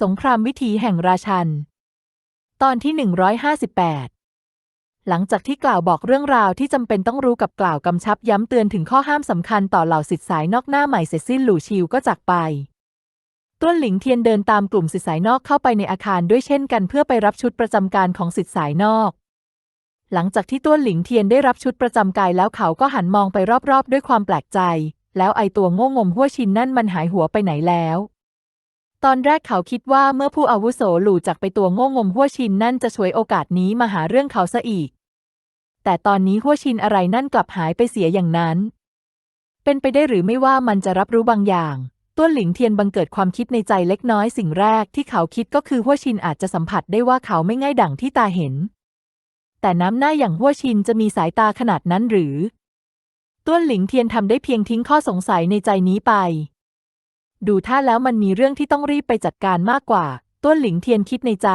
สงครามวิถีแห่งราชัน ตอนที่ 158 หลังจากที่กล่าวบอกเรื่องราวที่จำเป็นต้องรู้กับกล่าวกำชับย้ำเตือนถึงข้อห้ามสำคัญต่อเหล่าสิทธิสายนอกหน้าใหม่เสร็จสิ้นหลู่ชิวก็จากไปต้วนหลิงเทียนเดินตามกลุ่มสิทธิสายนอกเข้าไปในอาคารด้วยเช่นกันเพื่อไปรับชุดประจำการของสิทธิสายนอก หลังจากที่ต้วนหลิงเทียนได้รับชุดประจำกายแล้วเขาก็หันมองไปรอบๆ ด้วยความแปลกใจ แล้วไอตัวโง่งมหัวชินนั่นมันหายหัวไปไหนแล้ว ตอนแรกเขาคิดว่าเมื่อผู้อาวุโสหลู่จากไปตัวโง่งมหัวชินนั่นจะช่วยโอกาสนี้มาหาเรื่องเขาซะอีก แต่ตอนนี้หัวชินอะไรนั่นกลับหายไปเสียอย่างนั้น เป็นไปได้หรือไม่ว่ามันจะรับรู้บางอย่างต้วนหลิงเทียนบังเกิดความคิดในใจเล็กน้อยสิ่งแรกที่เขาคิดก็คือหัวชินอาจจะสัมผัสได้ว่าเขาไม่ง่ายดั่งที่ตาเห็น แต่น้ำหน้าอย่างหัวชินจะมีสายตาขนาดนั้นหรือต้วนหลิงเทียนทำได้เพียงทิ้งข้อสงสัยในใจนี้ไป ดูท่าแล้วมันมีเรื่องที่ต้องรีบไปจัดการมากกว่า ต้วนหลิงเทียนคิดในใจ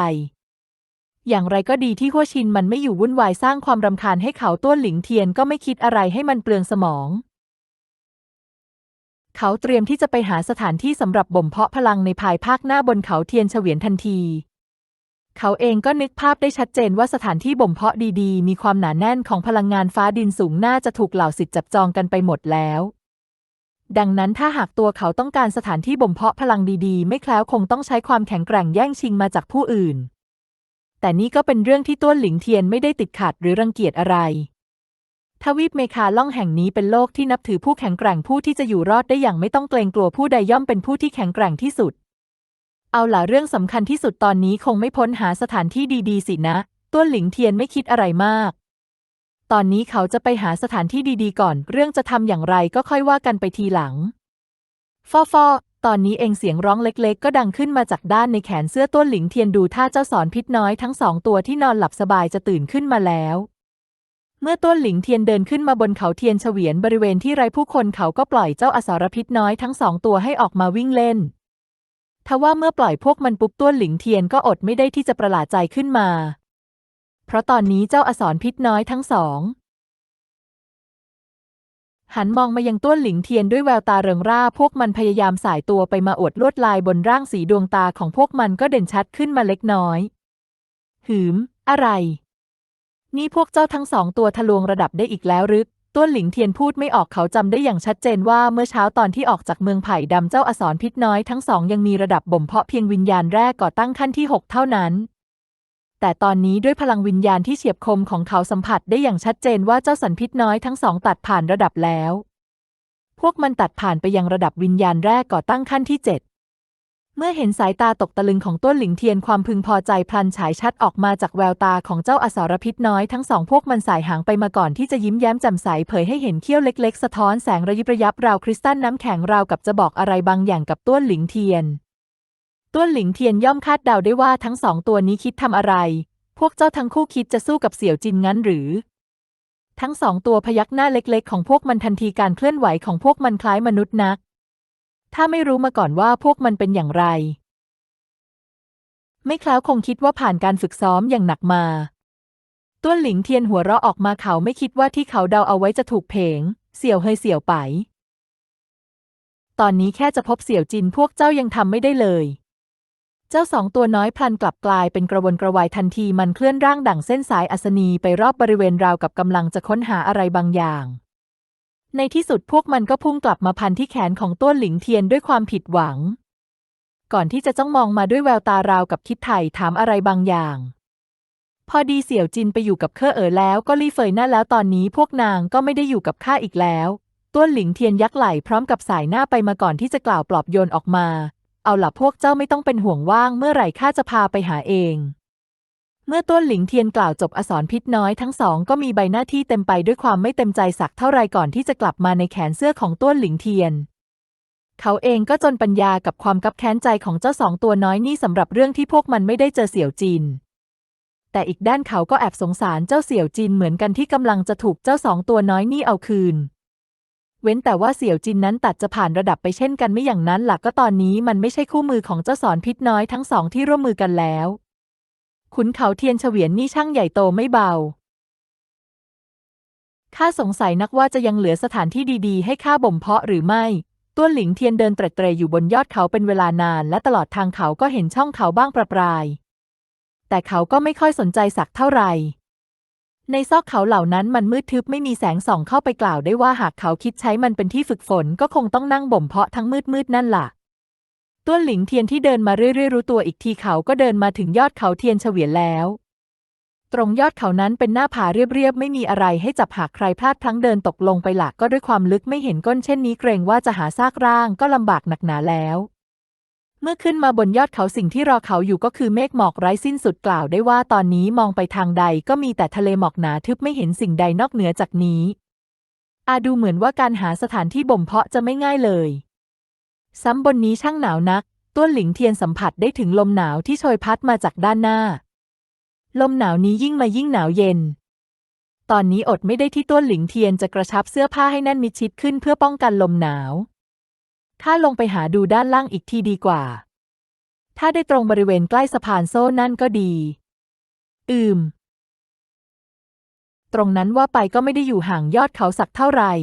อย่างไรก็ดีที่หัวชินมันไม่อยู่วุ่นวายสร้างความรำคาญให้เขาต้วนหลิงเทียนก็ไม่คิดอะไรให้มันเปลืองสมอง เขาเตรียมที่จะไปหาสถานที่สำหรับบ่มเพาะพลังในภายภาคหน้าบนเขาเทียนเฉวียนทันที เขาเองก็นึกภาพได้ชัดเจนว่าสถานที่บ่มเพาะดีๆ มีความหนาแน่นของพลังงานฟ้าดินสูงน่าจะถูกเหล่าสิทธิ์จับจองกันไปหมดแล้ว ดังนั้นถ้าหากตัวเขาต้องการสถานที่บ่มเพาะพลังดีๆ ไม่แคล้วคงต้องใช้ความแข็งแกร่งแย่งชิงมาจากผู้อื่น แต่นี่ก็เป็นเรื่องที่ต้วนหลิงเทียนไม่ได้ติดขัดหรือรังเกียจอะไรทวีปเมคาล่องแห่งนี้เป็นโลกที่นับถือผู้แข็งแกร่งผู้ที่จะอยู่รอดได้อย่างไม่ต้องเกรงกลัวผู้ใดย่อมเป็นผู้ที่แข็งแกร่งที่สุด เอาล่ะเรื่องสำคัญที่สุดตอนนี้คงไม่พ้นหาสถานที่ดีๆสินะ ต้วนหลิงเทียนไม่คิดอะไรมาก ตอนนี้เขาจะไปหาสถานที่ดีๆก่อน เรื่องจะทำอย่างไรก็ค่อยว่ากันไปทีหลัง ฟอฟอตอนนี้เองเสียงร้องเล็กๆ ก็ดังขึ้นมาจากด้านในแขนเสื้อต้วนหลิงเทียนดูท่าเจ้าสอนพิษน้อยทั้งสองตัวที่นอนหลับสบายจะตื่นขึ้นมาแล้ว เมื่อต้นหลิงเทียนเดินขึ้นมาบนเขาเทียนเฉวียนบริเวณที่ไร้ผู้คนเขาก็ปล่อยเจ้าอสรพิษน้อยทั้งสองตัวให้ออกมาวิ่งเล่นทว่าเมื่อปล่อยพวกมันปุ๊บต้วนหลิงเทียนก็อดไม่ได้ที่จะประหลาดใจขึ้นมา เพราะตอนนี้เจ้าอสรพิษน้อยทั้งสอง หันมองมายังต้วนหลิงเทียนด้วยแววตาเริงร่า พวกมันพยายามสายตัวไปมาอวดลวดลายบนร่างสีดวงตาของพวกมันก็เด่นชัดขึ้นมาเล็กน้อย หืม อะไร นี่พวกเจ้าทั้งสองตัวทะลวงระดับได้อีกแล้วหรือต้วนหลิงเทียนพูดไม่ออกเขาจำได้อย่างชัดเจนว่าเมื่อเช้าตอนที่ออกจากเมืองไผ่ดำเจ้าอสรพิษน้อยทั้งสองยังมีระดับบ่มเพาะเพียงวิญญาณแรกก่อตั้งขั้นที่หกเท่านั้น แต่ตอนนี้ด้วยพลังวิญญาณที่เฉียบคมของเขาสัมผัสได้อย่างชัดเจนว่าเจ้าสันพิษน้อยทั้งสองตัดผ่านระดับแล้ว พวกมันตัดผ่านไปยังระดับวิญญาณแรกก่อตั้งขั้นที่เจ็ดเมื่อเห็นสายตาตกตะลึงของต้นหลิงเทียนความพึงพอใจพลันฉายชัดออกมาจากแววตาของเจ้าอสารพิษน้อยทั้งสองพวกมันสายหางไปมาก่อนที่จะยิ้มแย้มแจ่มใสเผยให้เห็นเขี้ยวเล็กๆ สะท้อนแสงระยิบระยับราวคริสตัลน้ำแข็งราวกับจะบอกอะไรบางอย่างกับต้นหลิงเทียน ต้นหลิงเทียนย่อมคาดเดาได้ว่าทั้งสองตัวนี้คิดทำอะไร พวกเจ้าทั้งคู่คิดจะสู้กับเสี่ยวจินงั้นหรือ ทั้งสองตัวพยักหน้าเล็กๆ ของพวกมันทันทีการเคลื่อนไหวของพวกมันคล้ายมนุษย์นัก ถ้าไม่รู้มาก่อนว่าพวกมันเป็นอย่างไร ไม่คล้าวคงคิดว่าผ่านการฝึกซ้อมอย่างหนักมาต้วนหลิงเทียนหัวเราะออกมาเขาไม่คิดว่าที่เขาเดาเอาไว้จะถูกเพงเสี่ยวเฮยเสี่ยวไป ตอนนี้แค่จะพบเสี่ยวจินพวกเจ้ายังทำไม่ได้เลย เจ้าสองตัวน้อยพลันกลับกลายเป็นกระวนกระวายทันทีมันเคลื่อนร่างดั่งเส้นสายอัศนีไปรอบบริเวณราวกับกำลังจะค้นหาอะไรบางอย่าง ในที่สุดพวกมันก็พุ่งกลับมาพันที่แขนของต้วนหลิงเทียนด้วยความผิดหวัง ก่อนที่จะจ้องมองมาด้วยแววตาราวกับคิดไถ่ถามอะไรบางอย่าง พอดีเสี่ยวจินไปอยู่กับเคอเอ๋อแล้วก็รีเฟยหน้าแล้วตอนนี้พวกนางก็ไม่ได้อยู่กับข้าอีกแล้วต้วนหลิงเทียนยักไหล่พร้อมกับสายหน้าไปมาก่อนที่จะกล่าวปลอบโยนออกมา เอาล่ะพวกเจ้าไม่ต้องเป็นห่วงว่างเมื่อไหร่ข้าจะพาไปหาเอง เมื่อต้นหลิงเทียนกล่าวจบอสรพิษน้อยทั้งสองก็มีใบหน้าที่เต็มไปด้วยความไม่เต็มใจสักเท่าไรก่อนที่จะกลับมาในแขนเสื้อของต้นหลิงเทียน เขาเองก็จนปัญญากับความกับแค้นใจของเจ้าสองตัวน้อยนี่สำหรับเรื่องที่พวกมันไม่ได้เจอเสี่ยวจินแต่อีกด้านเขาก็แอบสงสารเจ้าเสี่ยวจินเหมือนกันที่กำลังจะถูกเจ้าสองตัวน้อยนี่เอาคืน เว้นแต่ว่าเสี่ยวจินนั้นตัดจะผ่านระดับไปเช่นกันไม่อย่างนั้นหลักก็ตอนนี้มันไม่ใช่คู่มือของเจ้าสอนพิษน้อยทั้งสองที่ร่วมมือกันแล้ว ขุนเขาเทียนเฉวียนนี่ช่างใหญ่โตไม่เบาข้าสงสัยนักว่าจะยังเหลือสถานที่ดีๆ ให้ข้าบ่มเพาะหรือไม่ต้วหลิงเทียนเดินเตร็ดเตรอยู่บนยอดเขาเป็นเวลานาน และตลอดทางเขาก็เห็นช่องเขาบ้างประปราย แต่เขาก็ไม่ค่อยสนใจสักเท่าไหร่ ในซอกเขาเหล่านั้นมันมืดทึบไม่มีแสงส่องเข้าไปกล่าวได้ว่าหากเขาคิดใช้มันเป็นที่ฝึกฝนก็คงต้องนั่งบ่มเพาะทั้งมืดมืดนั่นล่ะต้วนหลิงเทียนที่เดินมาเรื่อยๆรู้ตัวอีกทีเขาก็เดินมาถึงยอดเขาเทียนเฉวียนแล้ว ตรงยอดเขานั้นเป็นหน้าผาเรียบๆไม่มีอะไรให้จับหากใครพลาดพลั้งเดินตกลงไปหลักก็ด้วยความลึกไม่เห็นก้นเช่นนี้เกรงว่าจะหาซากร่างก็ลำบากหนักหนาแล้ว เมื่อขึ้นมาบนยอดเขาสิ่งที่รอเขาอยู่ก็คือเมฆหมอกไร้สิ้นสุดกล่าวได้ว่าตอนนี้มองไปทางใดก็มีแต่ทะเลหมอกหนาทึบไม่เห็นสิ่งใดนอกเหนือจากนี้ อาดูเหมือนว่าการหาสถานที่บ่มเพาะจะไม่ง่ายเลย ซ้ำบนนี้ช่างหนาวนัก ต้วนหลิงเทียนสัมผัสได้ถึงลมหนาวที่โชยพัดมาจากด้านหน้า ลมหนาวนี้ยิ่งมายิ่งหนาวเย็น ตอนนี้อดไม่ได้ที่ต้วนหลิงเทียนจะกระชับเสื้อผ้าให้แน่นมิดชิดขึ้นเพื่อป้องกันลมหนาว ถ้าลงไปหาดูด้านล่างอีกทีดีกว่า ถ้าได้ตรงบริเวณใกล้สะพานโซ่นั่นก็ดี อืม ตรงนั้นว่าไปก็ไม่ได้อยู่ห่างยอดเขาสักเท่าไหร่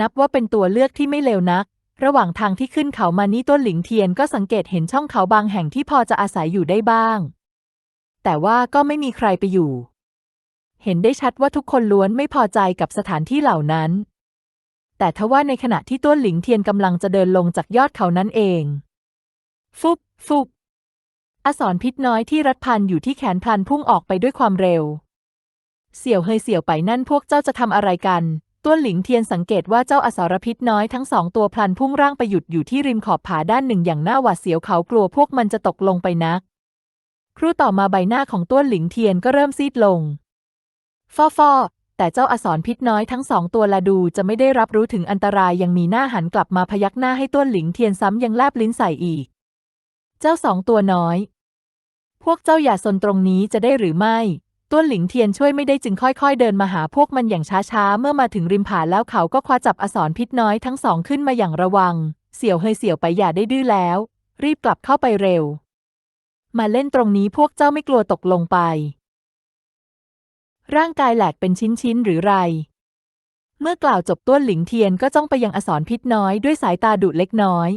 นับว่าเป็นตัวเลือกที่ไม่เลวนัก ระหว่างทางที่ขึ้นเขามานี่ต้นหลิงเทียนก็สังเกตเห็นช่องเขาบางแห่งที่พอจะอาศัยอยู่ได้บ้าง แต่ว่าก็ไม่มีใครไปอยู่ เห็นได้ชัดว่าทุกคนล้วนไม่พอใจกับสถานที่เหล่านั้น แต่ทว่าในขณะที่ต้นหลิงเทียนกำลังจะเดินลงจากยอดเขานั้นเอง ฟุบฟุบอสรพิษน้อยที่รัดพันอยู่ที่แขนพลันพุ่งออกไปด้วยความเร็ว เสี่ยวเฮยเสี่ยวไปนั่นพวกเจ้าจะทำอะไรกันต้วนหลิงเทียนสังเกตว่าเจ้าอสรพิษน้อยทั้งสองตัวพลันพุ่งร่างไปหยุดอยู่ที่ริมขอบผาด้านหนึ่งอย่างหน้าหวาดเสียวเขากลัวพวกมันจะตกลงไปนัก ครู่ต่อมาใบหน้าของต้วนหลิงเทียนก็เริ่มซีดลง ฟอฟอ แต่เจ้าอสรพิษน้อยทั้งสองตัวละดูจะไม่ได้รับรู้ถึงอันตรายยังมีหน้าหันกลับมาพยักหน้าให้ต้วนหลิงเทียนซ้ำยังแลบลิ้นใส่อีก เจ้าสองตัวน้อย พวกเจ้าอย่าสนตรงนี้จะได้หรือไม่ต้วนหลิงเทียนช่วยไม่ได้จึงค่อยๆ เดินมาหาพวกมันอย่างช้าๆ เมื่อมาถึงริมผาแล้วเขาก็คว้าจับอสรพิษน้อยทั้งสองขึ้นมาอย่างระวัง เสี่ยวเฮยเสี่ยวไปอย่าได้ดื้อแล้ว รีบกลับเข้าไปเร็ว มาเล่นตรงนี้พวกเจ้าไม่กลัวตกลงไป ร่างกายแหลกเป็นชิ้นๆหรือไร เมื่อกล่าวจบต้วนหลิงเทียนก็จ้องไปยังอสรพิษน้อยด้วยสายตาดุเล็กน้อย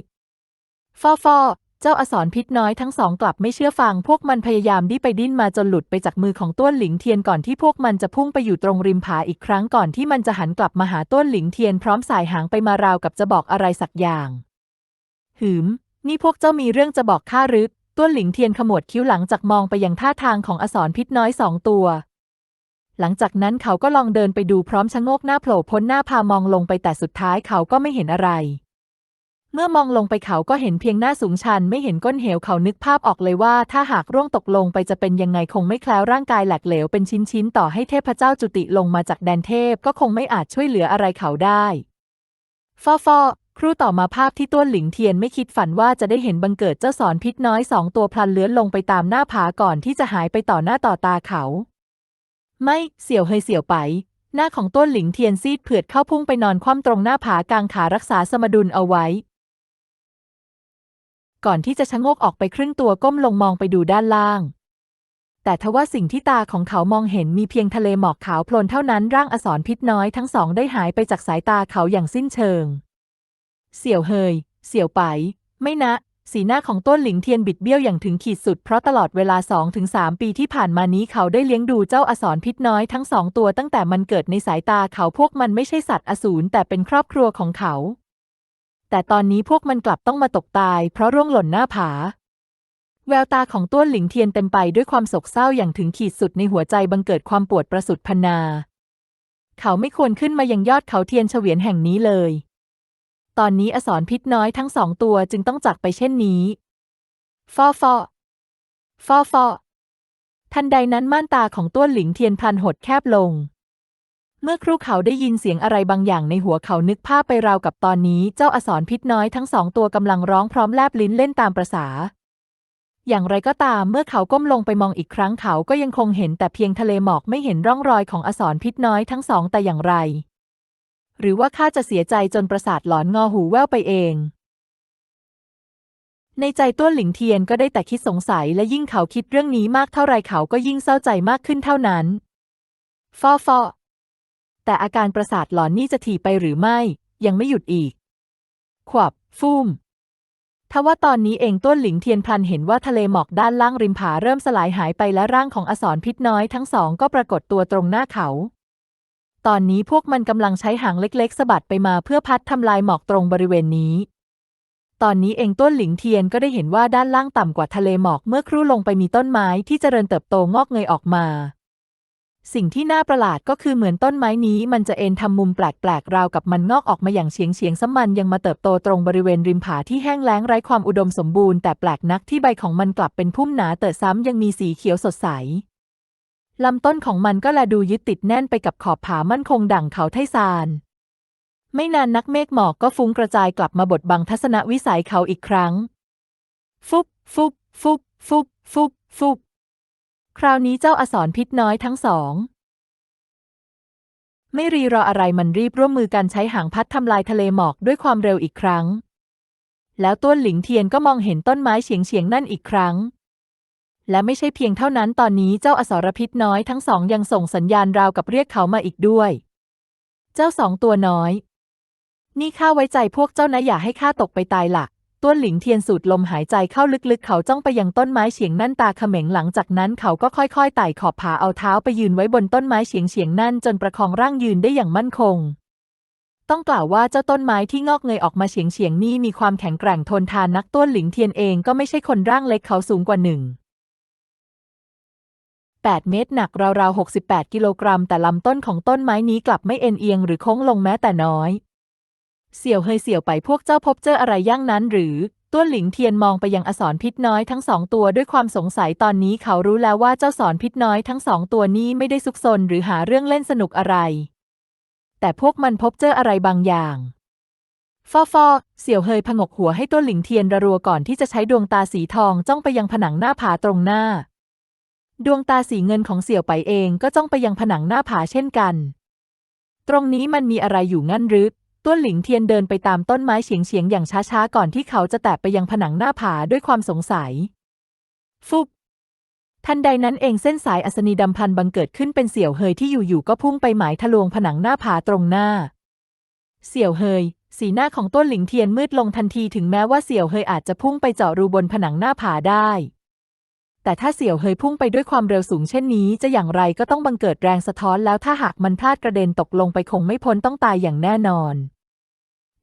ฟอฟอเจ้าอสรพิษน้อยทั้งสองกลับไม่เชื่อฟัง พวกมันพยายามดิ้นไปดิ้นมาจนหลุดไปจากมือของต้วนหลิงเทียนก่อนที่พวกมันจะพุ่งไปอยู่ตรงริมผาอีกครั้งก่อนที่มันจะหันกลับมาหาต้วนหลิงเทียนพร้อมสายหางไปมาราวกับจะบอกอะไรสักอย่าง หืม นี่พวกเจ้ามีเรื่องจะบอกข้าหรือต้วนหลิงเทียนขมวดคิ้วหลังจากมองไปยังท่าทางของอสรพิษน้อยสองตัว หลังจากนั้นเขาก็ลองเดินไปดูพร้อมชะโงกหน้าโผล่พ้นหน้าพามองลงไปแต่สุดท้ายเขาก็ไม่เห็นอะไร เมื่อมองลงไปเขาก็เห็นเพียงหน้าสูงชันไม่เห็นก้นเหวเขานึกภาพออกเลยว่า ถ้าหากร่วงตกลงไปจะเป็นยังไงคงไม่แคล้วร่างกายแหลกเหลวเป็นชิ้นๆต่อให้เทพเจ้าจุติลงมาจากแดนเทพก็คงไม่อาจช่วยเหลืออะไรเขาได้ฟอฟอครู่ต่อมาภาพที่ต้วนหลิงเทียนไม่คิดฝันว่าจะได้เห็นบังเกิดเจ้าสอนพิษน้อยสองตัวพลันเลื้อนลงไปตามหน้าผาก่อนที่จะหายไปต่อหน้าต่อตาเขา ไม่เสี่ยวเฮยเสี่ยวไป หน้าของต้นหลิงเทียนซีดเผือดเข้าพุ่งไปนอนคว่ำตรงหน้าผากลางขารักษาสมดุลเอาไว้ ก่อนที่จะชะโงกออกไปครึ่งตัวก้มลงมองไปดูด้านล่าง แต่ทว่าสิ่งที่ตาของเขามองเห็นมีเพียงทะเลหมอกขาวโพลนเท่านั้นร่างอสรพิษน้อยทั้งสองได้หายไปจากสายตาเขาอย่างสิ้นเชิง เสี่ยวเฮย เสี่ยวไป ไม่นะ สีหน้าของต้นหลิงเทียนบิดเบี้ยวอย่างถึงขีดสุดเพราะตลอดเวลา 2-3 ปีที่ผ่านมานี้เขาได้เลี้ยงดูเจ้าอสรพิษน้อยทั้งสองตัวตั้งแต่มันเกิดในสายตาเขาพวกมันไม่ใช่สัตว์อสูรแต่เป็นครอบครัวของเขา แต่ตอนนี้พวกมันกลับต้องมาตกตาย เพราะร่วงหล่นหน้าผา แววตาของต้วนหลิงเทียนเต็มไปด้วยความโศกเศร้าอย่างถึงขีดสุดในหัวใจบังเกิดความปวดประสุดพนา เขาไม่ควรขึ้นมายังยอดเขาเทียนเฉวียนแห่งนี้เลย ตอนนี้อสรพิษน้อยทั้งสองตัวจึงต้องจากไปเช่นนี้ฟอฟอฟอฟอทันใดนั้นม่านตาของต้วหลิงเทียนพลันหดแคบลง เมื่อครูเขาได้ยินเสียงอะไรบางอย่างในหัวเขานึกภาพไปราวกับตอนนี้เจ้าอสรพิษน้อยทั้งสองตัวกำลังร้องพร้อมแลบลิ้นเล่นตามประษา อย่างไรก็ตามเมื่อเขาก้มลงไปมองอีกครั้งเขาก็ยังคงเห็นแต่เพียงทะเลหมอกไม่เห็นร่องรอยของอสรพิษน้อยทั้งสองแต่อย่างไร หรือว่าข้าจะเสียใจจนประสาทหลอนงอหูแว่วไปเอง ในใจต้วนหลิงเทียนก็ได้แต่คิดสงสัยและยิ่งเขาคิดเรื่องนี้มากเท่าไรเขาก็ยิ่งเศร้าใจมากขึ้นเท่านั้น ฟอฟอแต่อาการประสาทหลอนนี่จะถี่ไปหรือไม่ ยังไม่หยุดอีก ขวับฟูมทว่าตอนนี้เองต้นหลิงเทียนพลันเห็นว่าทะเลหมอกด้านล่างริมผาเริ่มสลายหายไปและร่างของอสรพิษน้อยทั้งสองก็ปรากฏตัวตรงหน้าเขา ตอนนี้พวกมันกำลังใช้หางเล็กๆสะบัดไปมาเพื่อพัดทำลายหมอกตรงบริเวณนี้ ตอนนี้เองต้นหลิงเทียนก็ได้เห็นว่าด้านล่างต่ำกว่าทะเลหมอกเมื่อครู่ลงไปมีต้นไม้ที่เจริญเติบโตงอกเงยออกมา สิ่งที่น่าประหลาดก็คือเหมือนต้นไม้นี้มันจะเอ็นทำมุมแปลกๆราวกับมันงอกออกมาอย่างเฉียงเฉียงๆซ้ำมันยังมาเติบโตตรงบริเวณริมผาที่แห้งแล้งไร้ความอุดมสมบูรณ์แต่แปลกนักที่ใบของมันกลับเป็นพุ่มหนาเติบซ้ำยังมีสีเขียวสดใส ลำต้นของมันก็แลดูยึดติดแน่นไปกับขอบผามั่นคงดั่งเขาไทซาน ไม่นานนักเมฆหมอกก็ฟุ้งกระจายกลับมาบดบังทัศนวิสัยเขาอีกครั้ง ฟุบฟุบฟุบฟุบฟุบฟุบคราวนี้เจ้าอสรพิษน้อยทั้งสอง ไม่รีรออะไรมันรีบร่วมมือกันใช้หางพัดทำลายทะเลหมอกด้วยความเร็วอีกครั้ง แล้วต้นหลิงเทียนก็มองเห็นต้นไม้เฉียงเฉียงนั่นอีกครั้ง และไม่ใช่เพียงเท่านั้นตอนนี้เจ้าอสรพิษน้อยทั้งสองยังส่งสัญญาณราวกับเรียกเขามาอีกด้วย เจ้าสองตัวน้อย นี่ข้าไว้ใจพวกเจ้านะอย่าให้ข้าตกไปตายหลักต้วนหลิงเทียนสูดลมหายใจเข้าลึกๆ เขาจ้องไปยังต้นไม้เฉียงนั่นตาเขม็งหลังจากนั้นเขาก็ค่อยๆไต่ขอบผาเอาเท้าไปยืนไว้บนต้นไม้เฉียงเฉียงนั่นจนประคองร่างยืนได้อย่างมั่นคง ต้องกล่าวว่าเจ้าต้นไม้ที่งอกเงยออกมาเฉียงเฉียงนี่มีความแข็งแกร่งทนทานนักต้วนหลิงเทียนเองก็ไม่ใช่คนร่างเล็กเขาสูงกว่าหนึ่ง 8 เมตร หนักราวๆ 68 กิโลกรัม แต่ลำต้นของต้นไม้นี้กลับไม่เอ็นเอียงหรือโค้งลงแม้แต่น้อย เสี่ยวเฮยเสี่ยวไปพวกเจ้าพบเจออะไรย่างนั้นหรือต้วนหลิงเทียนมองไปยังอสรพิษน้อยทั้งสองตัวด้วยความสงสัยตอนนี้เขารู้แล้วว่าเจ้าสอนพิษน้อยทั้งสองตัวนี้ไม่ได้ซุกซนหรือหาเรื่องเล่นสนุกอะไร แต่พวกมันพบเจออะไรบางอย่างฟอฟอเสี่ยวเฮยผงกหัวให้ต้วนหลิงเทียนระรัวก่อนที่จะใช้ดวงตาสีทองจ้องไปยังผนังหน้าผาตรงหน้า ดวงตาสีเงินของเสี่ยวไปเองก็จ้องไปยังผนังหน้าผาเช่นกัน ตรงนี้มันมีอะไรอยู่งั้นหรือต้วนหลิงเทียนเดินไปตามต้นไม้เฉียงเฉียงๆอย่างช้าๆ ก่อนที่เขาจะแตะไปยังผนังหน้าผาด้วยความสงสัย ฟุบทันใดนั้นเองเส้นสายอัศนีดำพันบังเกิดขึ้นเป็นเสี่ยวเฮยที่อยู่ๆก็พุ่งไปหมายทะลวงผนังหน้าผาตรงหน้า เสี่ยวเฮย สีหน้าของต้นหลิงเทียนมืดลงทันทีถึงแม้ว่าเสี่ยวเฮยอาจจะพุ่งไปเจาะรูบนผนังหน้าผาได้ แต่ถ้าเสี่ยวเฮยพุ่งไปด้วยความเร็วสูงเช่นนี้ จะอย่างไรก็ต้องบังเกิดแรงสะท้อนแล้วถ้าหากมันพลาดกระเด็นตกลงไปคงไม่พ้นต้องตายอย่างแน่นอน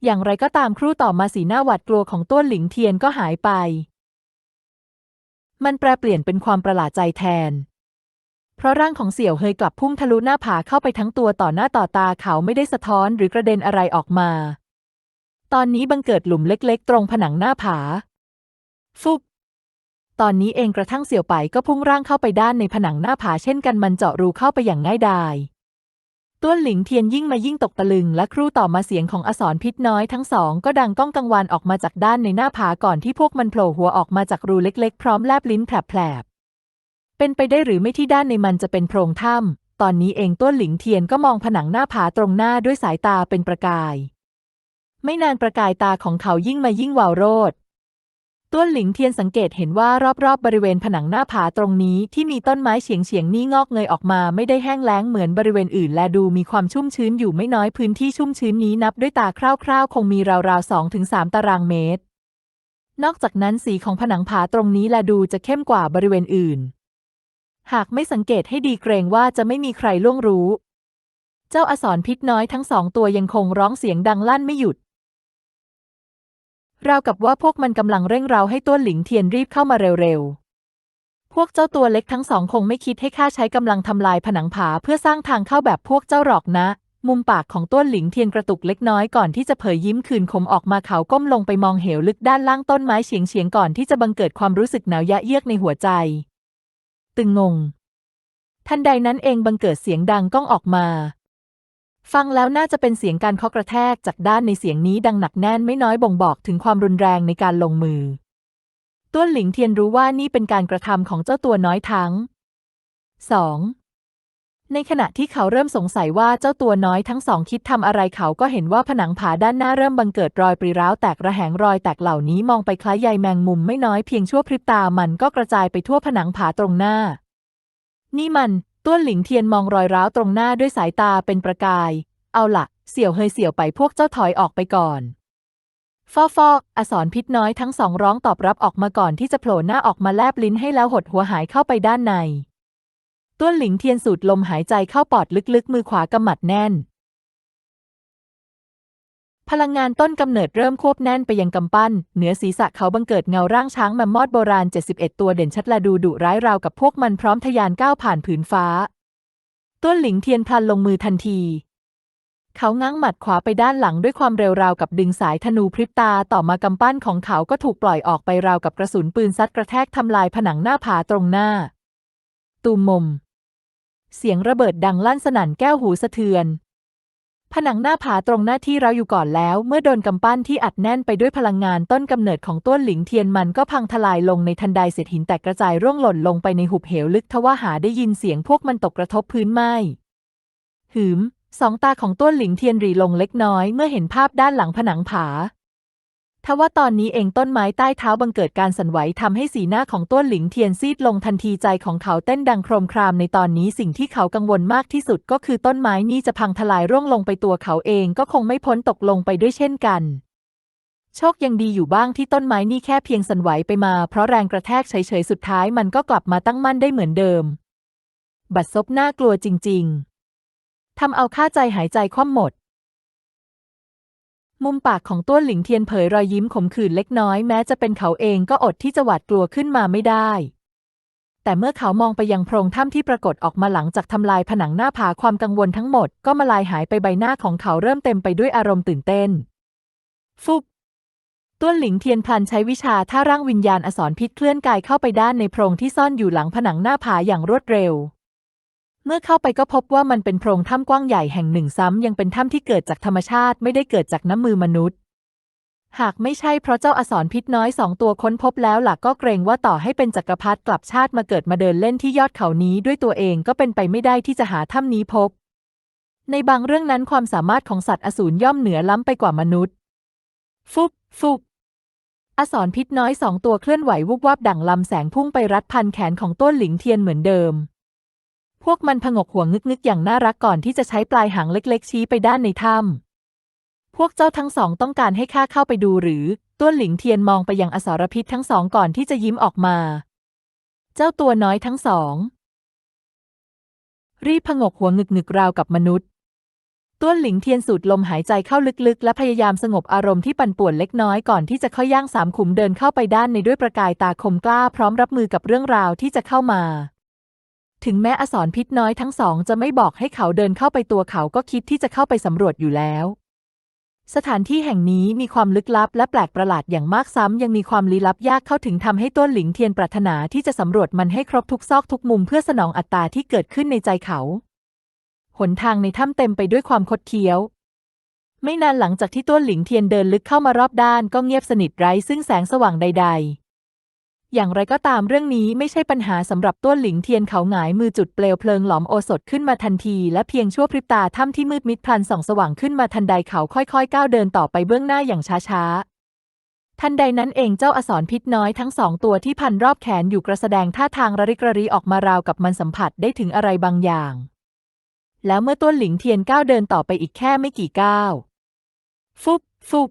อย่างไรก็ตามครู่ต่อมาสีหน้าหวาดกลัวของต้วนหลิงเทียนก็หายไป มันแปรเปลี่ยนเป็นความประหลาดใจแทน เพราะร่างของเสี่ยวเฮยกลับพุ่งทะลุหน้าผาเข้าไปทั้งตัวต่อหน้าต่อตาเขาไม่ได้สะท้อนหรือกระเด็นอะไรออกมา ตอนนี้บังเกิดหลุมเล็ก ๆ ตรงผนังหน้าผา ฟุบ ตอนนี้เองกระทั่งเสี่ยวไปก็พุ่งร่างเข้าไปด้านในผนังหน้าผาเช่นกันมันเจาะรูเข้าไปอย่างง่ายดายต้วนหลิงเทียนยิ่งมายิ่งตกตะลึง และครู่ต่อมาเสียงของอสรพิษน้อยทั้งสองก็ดังก้องกังวานออกมาจากด้านในหน้าผาก่อนที่พวกมันโผล่หัวออกมาจากรูเล็กๆ พร้อมแลบลิ้นแผลบๆเป็นไปได้หรือไม่ที่ด้านในมันจะเป็นโพรงถ้ำตอนนี้เองต้วนหลิงเทียนก็มองผนังหน้าผาตรงหน้าด้วยสายตาเป็นประกาย ไม่นานประกายตาของเขายิ่งมายิ่งวาวโรด ต้วนหลิงเทียนสังเกตเห็นว่ารอบๆบบริเวณผนังหน้าผาตรงนี้ที่มีต้นไม้เฉียงเฉียงๆนี่งอกเงยออกมาไม่ได้แห้งแล้งเหมือนบริเวณอื่น และดูมีความชุ่มชื้นอยู่ไม่น้อยพื้นที่ชุ่มชื้นนี้นับด้วยตาคร่าวๆ คงมีราวๆสองถึงสามตารางเมตร นอกจากนั้นสีของผนังผาตรงนี้และดูจะเข้มกว่าบริเวณอื่น หากไม่สังเกตให้ดีเกรงว่าจะไม่มีใครล่วงรู้ เจ้าอสรพิษน้อยทั้งสองตัวยังคงร้องเสียงดังลั่นไม่หยุด ราวกับว่าพวกมันกำลังเร่งเราให้ต้วนหลิงเทียนรีบเข้ามาเร็วๆ พวกเจ้าตัวเล็กทั้งสองคงไม่คิดให้ข้าใช้กำลังทำลายผนังผาเพื่อสร้างทางเข้าแบบพวกเจ้าหรอกนะ มุมปากของต้วนหลิงเทียนกระตุกเล็กน้อยก่อนที่จะเผยยิ้มคืนคมออกมาเขาก้มลงไปมองเหวลึกด้านล่างต้นไม้เฉียงเฉียงก่อนที่จะบังเกิดความรู้สึกหนาวยะเยือกในหัวใจ ตึงงง ทันใดนั้นเองบังเกิดเสียงดังก้องออกมา ฟังแล้วน่าจะเป็นเสียงการเคาะกระแทกจากด้านในเสียงนี้ดังหนักแน่นไม่น้อยบ่งบอกถึงความรุนแรงในการลงมือ ต้วนหลิงเทียนรู้ว่านี่เป็นการกระทำของเจ้าตัวน้อยทั้งสองในขณะที่เขาเริ่มสงสัยว่าเจ้าตัวน้อยทั้งสองคิดทำอะไรเขาก็เห็นว่าผนังผาด้านหน้าเริ่มบังเกิดรอยปริร้าวแตกระแหงรอยแตกเหล่านี้มองไปคล้ายใยแมงมุมไม่น้อยเพียงชั่วพริบตามันก็กระจายไปทั่วผนังผาตรงหน้า นี่มัน ต้วนหลิงเทียนมองรอยร้าวตรงหน้าด้วยสายตาเป็นประกาย เอาละเสี่ยวเฮยเสี่ยวไปพวกเจ้าถอยออกไปก่อนฟอฟออสรพิษน้อยทั้งสองร้องตอบรับออกมาก่อนที่จะโผล่หน้าออกมาแลบลิ้นให้แล้วหดหัวหายเข้าไปด้านใน ต้วนหลิงเทียนสูดลมหายใจเข้าปอดลึกๆ มือขวากำหมัดแน่น พลังงานต้นกำเนิดเริ่มควบแน่นไปยังกำปั้น เหนือศีรษะเขาบังเกิดเงาร่างช้างแมมมอดโบราณ 71 ตัวเด่นชัดละดูดุร้ายราวกับพวกมันพร้อมทะยานก้าวผ่านผืนฟ้า ต้นหลิงเทียนพลันลงมือทันที เขาง้างหมัดขวาไปด้านหลังด้วยความเร็วราวกับดึงสายธนูพริบตาต่อมากำปั้นของเขาก็ถูกปล่อยออกไปราวกับกระสุนปืนซัดกระแทกทำลายผนังหน้าผาตรงหน้า ตูมมมเสียงระเบิดดังลั่นสนั่นแก้วหูสะเทือน ผนังหน้าผาตรงหน้าที่เราอยู่ก่อนแล้ว เมื่อโดนกำปั้นที่อัดแน่นไปด้วยพลังงานต้นกำเนิดของต้นหลิงเทียนมันก็พังทลายลงในทันใดเศษหินแตกกระจายร่วงหล่นลงไปในหุบเหวลึกทว่าหาได้ยินเสียงพวกมันตกกระทบพื้นไม้หืม สองตาของต้นหลิงเทียนรีลงเล็กน้อยเมื่อเห็นภาพด้านหลังผนังผา ทว่าตอนนี้เองต้นไม้ใต้เท้าบังเกิดการสั่นไหวทำให้สีหน้าของต้นหลิงเทียนซีดลงทันทีใจของเขาเต้นดังโครมครามในตอนนี้สิ่งที่เขากังวลมากที่สุดก็คือต้นไม้นี้จะพังทลายร่วงลงไปตัวเขาเองก็คงไม่พ้นตกลงไปด้วยเช่นกัน โชคยังดีอยู่บ้างที่ต้นไม้นี่แค่เพียงสั่นไหวไปมา เพราะแรงกระแทกเฉยๆสุดท้ายมันก็กลับมาตั้งมั่นได้เหมือนเดิม บัดซบน่ากลัวจริง ๆทำเอาค่าใจหายใจคว่ำหมด มุมปากของต้วนหลิงเทียนเผยรอยยิ้มขมขื่นเล็กน้อยแม้จะเป็นเขาเองก็อดที่จะหวาดกลัวขึ้นมาไม่ได้ แต่เมื่อเขามองไปยังโพรงถ้ำที่ปรากฏออกมาหลังจากทำลายผนังหน้าผาความกังวลทั้งหมด ก็มาลายหายไปใบหน้าของเขาเริ่มเต็มไปด้วยอารมณ์ตื่นเต้น ฟุบต้วนหลิงเทียนพลันใช้วิชาท่าร่างวิญญาณอสรพิษเคลื่อนกายเข้าไปด้านในโพรงที่ซ่อนอยู่หลังผนังหน้าผาอย่างรวดเร็ว เมื่อเข้าไปก็พบว่ามันเป็นโพรงถ้ำกว้างใหญ่แห่งหนึ่งซ้ำยังเป็นถ้ำที่เกิดจากธรรมชาติไม่ได้เกิดจากน้ำมือมนุษย์ หากไม่ใช่เพราะเจ้าอสรพิษน้อยสองตัวค้นพบแล้วหลักก็เกรงว่าต่อให้เป็นจักรพรรดิกลับชาติมาเกิดมาเดินเล่นที่ยอดเขานี้ด้วยตัวเองก็เป็นไปไม่ได้ที่จะหาถ้ำนี้พบ ในบางเรื่องนั้นความสามารถของสัตว์อสูรย่อมเหนือล้ำไปกว่ามนุษย์ ฟุบฟุบอสรพิษน้อยสองตัวเคลื่อนไหววุบวับดั่งลำแสงพุ่งไปรัดพันแขนของต้นหลิงเทียนเหมือนเดิม พวกมันผงกหัวงึกๆอย่างน่ารักก่อนที่จะใช้ปลายหางเล็กๆ ชี้ไปด้านในถ้ำพวกเจ้าทั้งสองต้องการให้ข้าเข้าไปดูหรือ ต้นหลิงเทียนมองไปยังอสรพิษทั้งสองก่อนที่จะยิ้มออกมา เจ้าตัวน้อยทั้งสอง รีบผงกหัวงึกๆราวกับมนุษย์ต้วนหลิงเทียนสูดลมหายใจเข้าลึกๆ และพยายามสงบอารมณ์ที่ปั่นป่วนเล็กน้อยก่อนที่จะข้าย่างสามขุมเดินเข้าไปด้านในด้วยประกายตาคมกล้าพร้อมรับมือกับเรื่องราวที่จะเข้ามา ถึงแม้อสรพิษน้อยทั้งสองจะไม่บอกให้เขาเดินเข้าไปตัวเขาก็คิดที่จะเข้าไปสำรวจอยู่แล้ว สถานที่แห่งนี้มีความลึกลับและแปลกประหลาดอย่างมากซ้ำยังมีความลี้ลับยากเข้าถึงทำให้ต้นหลิงเทียนปรารถนาที่จะสำรวจมันให้ครบทุกซอกทุกมุมเพื่อสนองอัตตาที่เกิดขึ้นในใจเขา หนทางในถ้ำเต็มไปด้วยความคดเคี้ยว ไม่นานหลังจากที่ต้นหลิงเทียนเดินลึกเข้ามารอบด้านก็เงียบสนิทไร้ซึ่งแสงสว่างใด ๆ อย่างไรก็ตามเรื่องนี้ไม่ใช่ปัญหาสำหรับต้นหลิงเทียนเขาหงายมือจุดเปลวเพลิงหลอมโอสถขึ้นมาทันที และเพียงชั่วพริบตาถ้ำที่มืดมิดพลันส่องสว่างขึ้นมาทันใดเขาค่อยๆ ก้าวเดินต่อไปเบื้องหน้าอย่างช้าๆ ทันใดนั้นเองเจ้าอสรพิษน้อยทั้งสองตัวที่พันรอบแขนอยู่กระแสดงท่าทางระริกระรีออกมาราวกับมันสัมผัสได้ถึงอะไรบางอย่าง แล้วเมื่อต้นหลิงเทียนก้าวเดินต่อไปอีกแค่ไม่กี่ก้าวฟุบฟุบ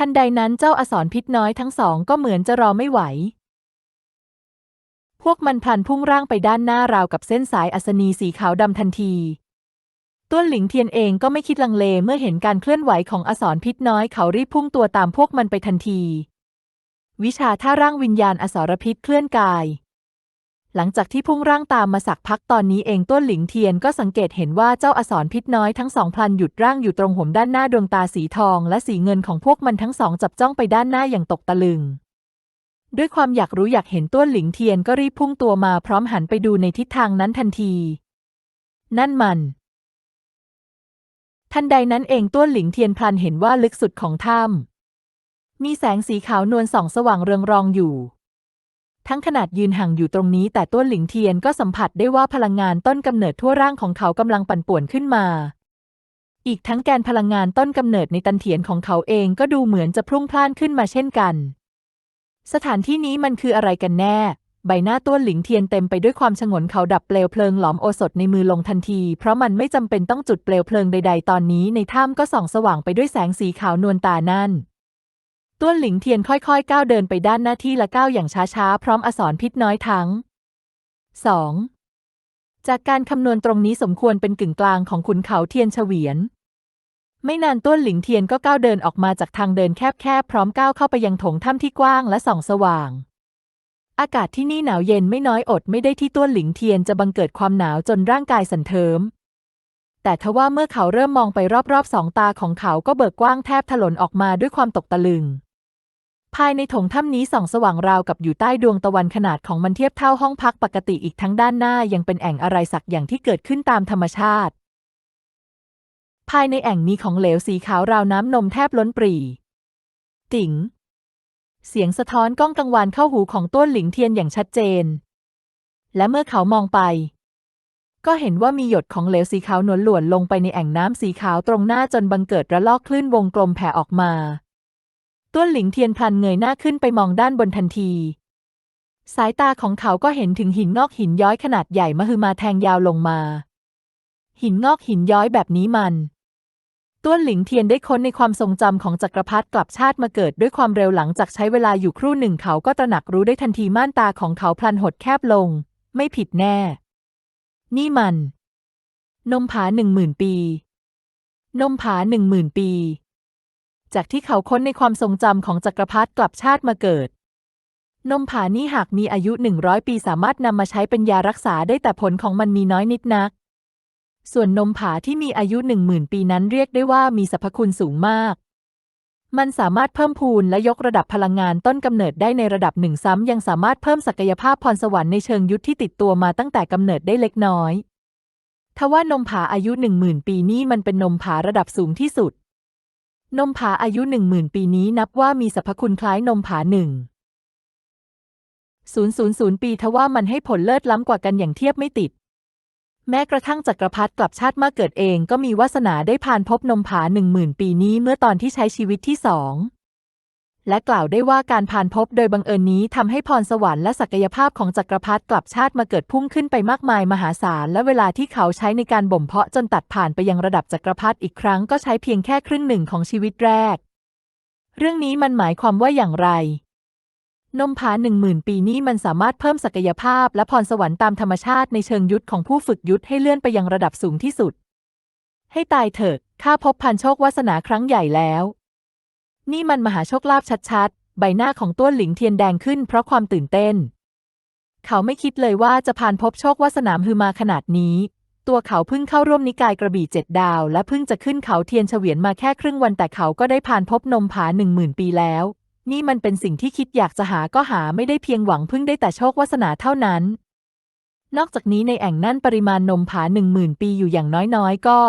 ทันใดนั้นเจ้าอสรพิษน้อยทั้งสองก็เหมือนจะรอไม่ไหว พวกมันพลันพุ่งร่างไปด้านหน้าราวกับเส้นสายอัศนีสีขาวดำทันทีต้วนหลิงเทียนเองก็ไม่คิดลังเลเมื่อเห็นการเคลื่อนไหวของอสรพิษน้อยเขารีบพุ่งตัวตามพวกมันไปทันที วิชาท่าร่างวิญญาณอสรพิษเคลื่อนกาย หลังจากที่พุ่งร่างตามมาสักพักตอนนี้เองต้นหลิงเทียนก็สังเกตเห็นว่าเจ้าอสรพิษน้อยทั้งสองพลันหยุดร่างอยู่ตรงหัวด้านหน้าดวงตาสีทองและสีเงินของพวกมันทั้งสองจับจ้องไปด้านหน้าอย่างตกตะลึง ด้วยความอยากรู้อยากเห็นต้นหลิงเทียนก็รีบพุ่งตัวมาพร้อมหันไปดูในทิศทางนั้นทันที นั่นมันทันใดนั้นเองต้นหลิงเทียนพลันเห็นว่าลึกสุดของถ้ำมีแสงสีขาวนวลส่องสว่างเรืองรองอยู่ ทั้งขนาดยืนห่างอยู่ตรงนี้ แต่ต้นหลิงเทียนก็สัมผัสได้ว่าพลังงานต้นกำเนิดทั่วร่างของเขากำลังปั่นป่วนขึ้นมา อีกทั้งแกนพลังงานต้นกำเนิดในตันเถียนของเขาเองก็ดูเหมือนจะพรุ่งพล่านขึ้นมาเช่นกัน สถานที่นี้มันคืออะไรกันแน่ ใบหน้าต้นหลิงเทียนเต็มไปด้วยความฉงนเขาดับเปลวเพลิงหลอมโอสถในมือลงทันที เพราะมันไม่จำเป็นต้องจุดเปลวเพลิงใด ๆ ตอนนี้ในถ้ำก็ส่องสว่างไปด้วยแสงสีขาวนวลตานั่น ต้วนหลิงเทียนค่อยๆ ก้าวเดินไปด้านหน้าที่ละก้าวอย่างช้าๆ พร้อมอสรพิษน้อยทั้งสองจากการคำนวณตรงนี้สมควรเป็นกึ่งกลางของขุนเขาเทียนเฉวียน ไม่นานต้วนหลิงเทียนก็ก้าวเดินออกมาจากทางเดินแคบๆ พร้อมก้าวเข้าไปยังโถงถ้ำที่กว้างและส่องสว่าง อากาศที่นี่หนาวเย็นไม่น้อยอดไม่ได้ที่ต้วนหลิงเทียนจะบังเกิดความหนาวจนร่างกายสั่นเทิมแต่ทว่าเมื่อเขาเริ่มมองไปรอบๆสองตาของเขาก็เบิกกว้างแทบถลนออกมาด้วยความตกตะลึง ภายในถงถ้ำนี้ส่องสว่างราวกับอยู่ใต้ดวงตะวันขนาดของมันเทียบเท่าห้องพักปกติอีกทั้งด้านหน้ายังเป็นแอ่งอะไรสักอย่างที่เกิดขึ้นตามธรรมชาติ ภายในแอ่งมีของเหลวสีขาวราวน้ำนมแทบล้นปรี ติ๋งเสียงสะท้อนก้องกังวานเข้าหูของต้นหลิงเทียนอย่างชัดเจน และเมื่อเขามองไป ก็เห็นว่ามีหยดของเหลวสีขาวนวลหลวนลงไปในแอ่งน้ำสีขาวตรงหน้าจนบังเกิดระลอกคลื่นวงกลมแผ่ออกมา ต้วนหลิงเทียนพลันเงยหน้าขึ้นไปมองด้านบนทันที สายตาของเขาก็เห็นถึงหินงอกหินย้อยขนาดใหญ่มหึมาแทงยาวลงมา หินงอกหินย้อยแบบนี้มัน ต้วนหลิงเทียนได้ค้นในความทรงจำของจักรพรรดิกลับชาติมาเกิดด้วยความเร็วหลังจากใช้เวลาอยู่ครู่หนึ่งเขาก็ตระหนักรู้ได้ทันทีม่านตาของเขาพลันหดแคบลง ไม่ผิดแน่ นี่มัน นมผาหนึ่งหมื่นปี นมผาหนึ่งหมื่นปี จากที่เขาค้นในความทรงจำของจักรพรรดิกลับชาติมาเกิด นมผานี้หากมีอายุหนึ่งร้อยปีสามารถนำมาใช้เป็นยารักษาได้แต่ผลของมันมีน้อยนิดนัก ส่วนนมผาที่มีอายุหนึ่งหมื่นปีนั้นเรียกได้ว่ามีสรรพคุณสูงมาก มันสามารถเพิ่มพูนและยกระดับพลังงานต้นกำเนิดได้ในระดับหนึ่งซ้ำยังสามารถเพิ่มศักยภาพพรสวรรค์ในเชิงยุทธที่ติดตัวมาตั้งแต่กำเนิดได้เล็กน้อยทว่านมผาอายุหนึ่งหมื่นปีนี้มันเป็นนมผาระดับสูงที่สุด นมผาอายุหนึ่งหมื่นปีนี้นับว่ามีสรรพคุณคล้ายนมผาหนึ่งศูนย์ศูนย์ศูนย์ปีทว่ามันให้ผลเลิศล้ำกว่ากันอย่างเทียบไม่ติด แม้กระทั่งจักรพรรดิกลับชาติมาเกิดเองก็มีวาสนาได้ผ่านพบนมผาหนึ่งหมื่นปีนี้เมื่อตอนที่ใช้ชีวิตที่สอง และกล่าวได้ว่าการผ่านพบโดยบังเอิญนี้ทำให้พรสวรรค์และศักยภาพของจักรพรรดิกลับชาติมาเกิดพุ่งขึ้นไปมากมายมหาศาลและเวลาที่เขาใช้ในการบ่มเพาะจนตัดผ่านไปยังระดับจักรพรรดิอีกครั้งก็ใช้เพียงแค่ครึ่งหนึ่งของชีวิตแรก เรื่องนี้มันหมายความว่าอย่างไร นมผาหนึ่งหมื่นปีนี้มันสามารถเพิ่มศักยภาพและพรสวรรค์ตามธรรมชาติในเชิงยุทธของผู้ฝึกยุทธให้เลื่อนไปยังระดับสูงที่สุด ให้ตายเถิดข้าพบพันโชควาสนาครั้งใหญ่แล้ว นี่มันมหาโชคลาภชัดๆ ใบหน้าของต้วนหลิงเทียนแดงขึ้นเพราะความตื่นเต้น เขาไม่คิดเลยว่าจะผ่านพบโชควาสนามฮือมาขนาดนี้ ตัวเขาเพิ่งเข้าร่วมนิกายกระบี่เจ็ดดาว และเพิ่งจะขึ้นเขาเทียนเฉวียนมาแค่ครึ่งวันแต่เขาก็ได้ผ่านพบนมผาหนึ่งหมื่นปีแล้ว นี่มันเป็นสิ่งที่คิดอยากจะหาก็หาไม่ได้เพียงหวังพึ่งได้แต่โชควาสนาเท่านั้น นอกจากนี้ในแอ่งนั่นปริมาณนมผาหนึ่งหมื่นปีอยู่อย่างน้อยๆ ก็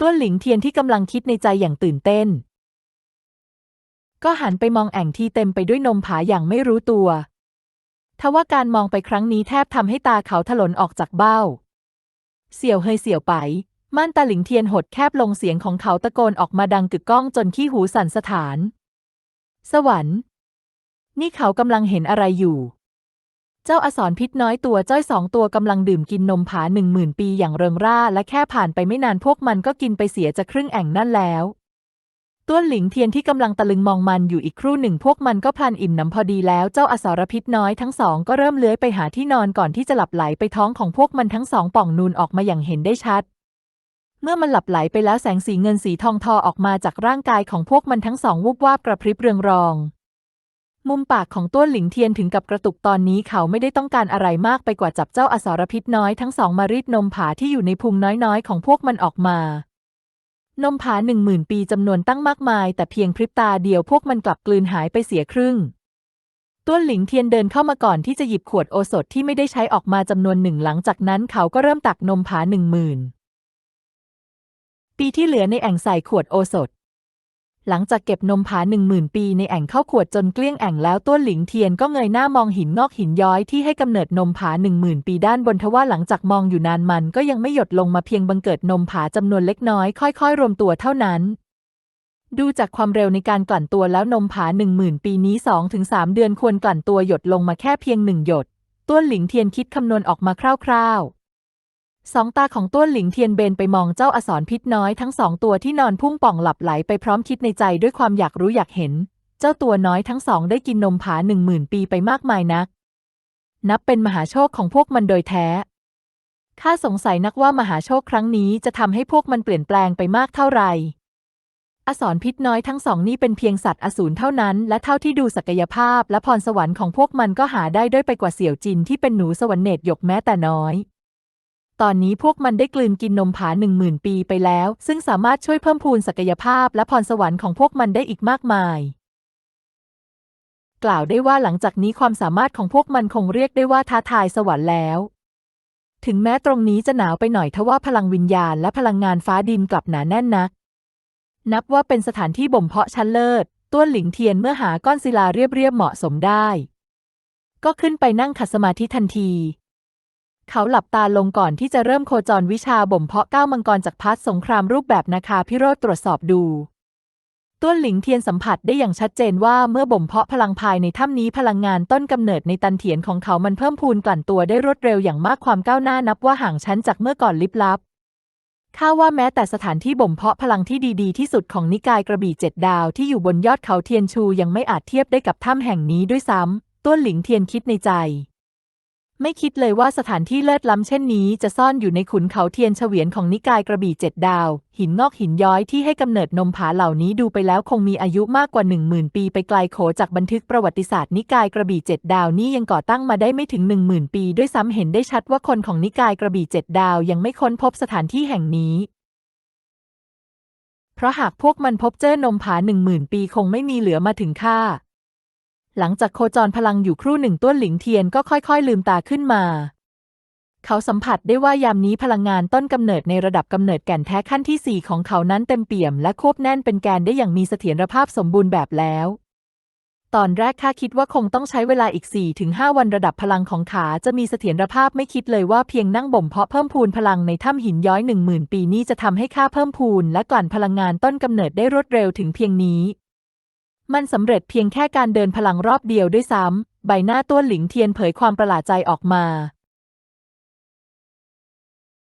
ต้วนหลิงเทียนที่กำลังคิดในใจอย่างตื่นเต้น ก็หันไปมองแอ่งที่เต็มไปด้วยนมผาอย่างไม่รู้ตัว ทว่าการมองไปครั้งนี้แทบทำให้ตาเขาถลนออกจากเบ้า เสี่ยวเฮยเสี่ยวไป ม่านตาหลิงเทียนหดแคบลงเสียงของเขาตะโกนออกมาดังกึกก้องจนขี้หูสั่นสถาน สวรรค์ นี่เขากำลังเห็นอะไรอยู่ เจ้าอสรพิษน้อยตัวจ้อยสองตัวกำลังดื่มกินนมผาหนึ่งหมื่นปีอย่างเริงร่า และแค่ผ่านไปไม่นานพวกมันก็กินไปเสียจะครึ่งแอ่งนั่นแล้ว ต้วนหลิงเทียนที่กำลังตะลึงมองมันอยู่อีกครู่หนึ่ง พวกมันก็พลันอิ่มหนำพอดีแล้วเจ้าอสารพิษน้อยทั้งสองก็เริ่มเลื้อยไปหาที่นอนก่อนที่จะหลับไหลไปท้องของพวกมันทั้งสองป่องนูนออกมาอย่างเห็นได้ชัด เมื่อมันหลับไหลไปแล้วแสงสีเงินสีทองทอออกมาจากร่างกายของพวกมันทั้งสองวูบวาบกระพริบเรืองรอง มุมปากของต้วนหลิงเทียนถึงกับกระตุกตอนนี้เขาไม่ได้ต้องการอะไรมากไปกว่าจับเจ้าอสารพิษน้อยทั้งสองมารีดนมผาที่อยู่ในพุงน้อยๆ ของพวกมันออกมา นมผาหนึ่งหมื่นปีจำนวนตั้งมากมาย แต่เพียงพริบตาเดียวพวกมันกลับกลืนหายไปเสียครึ่ง ต้วนหลิงเทียนเดินเข้ามาก่อนที่จะหยิบขวดโอสถที่ไม่ได้ใช้ออกมาจำนวนหนึ่งหลังจากนั้นเขาก็เริ่มตักนมผาหนึ่งหมื่นปีที่เหลือในแอ่งใส่ขวดโอสถ หลังจากเก็บนมผาหนึ่งหมื่นปีในแอ่งเข้าขวดจนเกลี้ยงแอ่งแล้วต้วนหลิงเทียนก็เงยหน้ามองหินงอกหินย้อยที่ให้กำเนิดนมผาหนึ่งหมื่นปีด้านบนทว่าหลังจากมองอยู่นานมันก็ยังไม่หยดลงมาเพียงบังเกิดนมผาจำนวนเล็กน้อยค่อยๆ รวมตัวเท่านั้นดูจากความเร็วในการกลั่นตัวแล้วนมผาหนึ่งหมื่นปีนี้สองถึงสามเดือนควรกลั่นตัวหยดลงมาแค่เพียงหนึ่งหยด ต้วนหลิงเทียนคิดคำนวณออกมาคร่าวๆ สองตาของต้วนหลิงเทียนเบนไปมองเจ้าอสรพิษน้อยทั้งสองตัวที่นอนพุ่งป่องหลับไหลไปพร้อมคิดในใจด้วยความอยากรู้อยากเห็น เจ้าตัวน้อยทั้งสองได้กินนมผาหนึ่งหมื่นปีไปมากมายนัก นับเป็นมหาโชคของพวกมันโดยแท้ข้าสงสัยนักว่ามหาโชคครั้งนี้จะทำให้พวกมันเปลี่ยนแปลงไปมากเท่าไหร่อสรพิษน้อยทั้งสองนี่เป็นเพียงสัตว์อสูรเท่านั้น และเท่าที่ดูศักยภาพและพรสวรรค์ของพวกมันก็หาได้ด้วยไปกว่าเสี่ยวจินที่เป็นหนูสวรรค์เนตรยกแม้แต่น้อย ตอนนี้พวกมันได้กลืนกินนมผาหนึ่งหมื่นปีไปแล้ว ซึ่งสามารถช่วยเพิ่มพูนศักยภาพและพรสวรรค์ของพวกมันได้อีกมากมาย กล่าวได้ว่าหลังจากนี้ความสามารถของพวกมันคงเรียกได้ว่าท้าทายสวรรค์แล้ว ถึงแม้ตรงนี้จะหนาวไปหน่อยทว่าพลังวิญญาณและพลังงานฟ้าดินกลับหนาแน่นนัก นับว่าเป็นสถานที่บ่มเพาะชั้นเลิศต้วนหลิงเทียนเมื่อหาก้อนศิลาเรียบๆเหมาะสมได้ ก็ขึ้นไปนั่งขัดสมาธิทันที เขาหลับตาลงก่อนที่จะเริ่มโคจรวิชาบ่มเพาะก้าวมังกรจากพัดสงครามรูปแบบนาคาพิโรธตรวจสอบดู ต้วนหลิงเทียนสัมผัสได้อย่างชัดเจนว่าเมื่อบ่มเพาะพลังภายในถ้ำนี้พลังงานต้นกำเนิดในตันเถียนของเขามันเพิ่มพูนกลั่นตัวได้รวดเร็วอย่างมากความก้าวหน้านับว่าห่างชั้นจากเมื่อก่อนลิบลับข้าว่าแม้แต่สถานที่บ่มเพาะพลังที่ดีๆ ที่สุดของนิกายกระบี่เจ็ดดาวที่อยู่บนยอดเขาเทียนชูยังไม่อาจเทียบได้กับถ้ำแห่งนี้ด้วยซ้ำต้วนหลิงเทียนคิดในใจ ไม่คิดเลยว่าสถานที่เลิศล้ำเช่นนี้จะซ่อนอยู่ในขุนเขาเทียนเฉวียนของนิกายกระบี่เจ็ดดาว หินงอกหินย้อยที่ให้กำเนิดนมผาเหล่านี้ดูไปแล้วคงมีอายุมากกว่าหนึ่งหมื่นปีไปไกลโขจากบันทึกประวัติศาสตร์นิกายกระบี่เจ็ดดาวนี้ยังก่อตั้งมาได้ไม่ถึงหนึ่งหมื่นปีด้วยซ้ำเห็นได้ชัดว่าคนของนิกายกระบี่เจ็ดดาวยังไม่ค้นพบสถานที่แห่งนี้เพราะหากพวกมันพบเจอนมผาหนึ่งหมื่นปีคงไม่มีเหลือมาถึงค่า หลังจากโคจรพลังอยู่ครู่หนึ่งต้วนหลิงเทียนก็ค่อยๆ ลืมตาขึ้นมา เขาสัมผัสได้ว่ายามนี้พลังงานต้นกำเนิดในระดับกำเนิดแก่นแท้ขั้นที่ 4 ของเขานั้นเต็มเปี่ยมและควบแน่นเป็นแกนได้อย่างมีเสถียรภาพสมบูรณ์แบบแล้ว ตอนแรกข้าคิดว่าคงต้องใช้เวลาอีก 4-5 วันระดับพลังของขาจะมีเสถียรภาพไม่คิดเลยว่าเพียงนั่งบ่มเพาะเพิ่มพูนพลังในถ้ำหินย้อยหนึ่งหมื่นปีนี้จะทำให้ข้าเพิ่มพูนและกลั่นพลังงานต้นกำเนิดได้รวดเร็วถึงเพียงนี้ มันสำเร็จเพียงแค่การเดินพลังรอบเดียวด้วยซ้ำ ใบหน้าต้วนหลิงเทียนเผยความประหลาดใจออกมา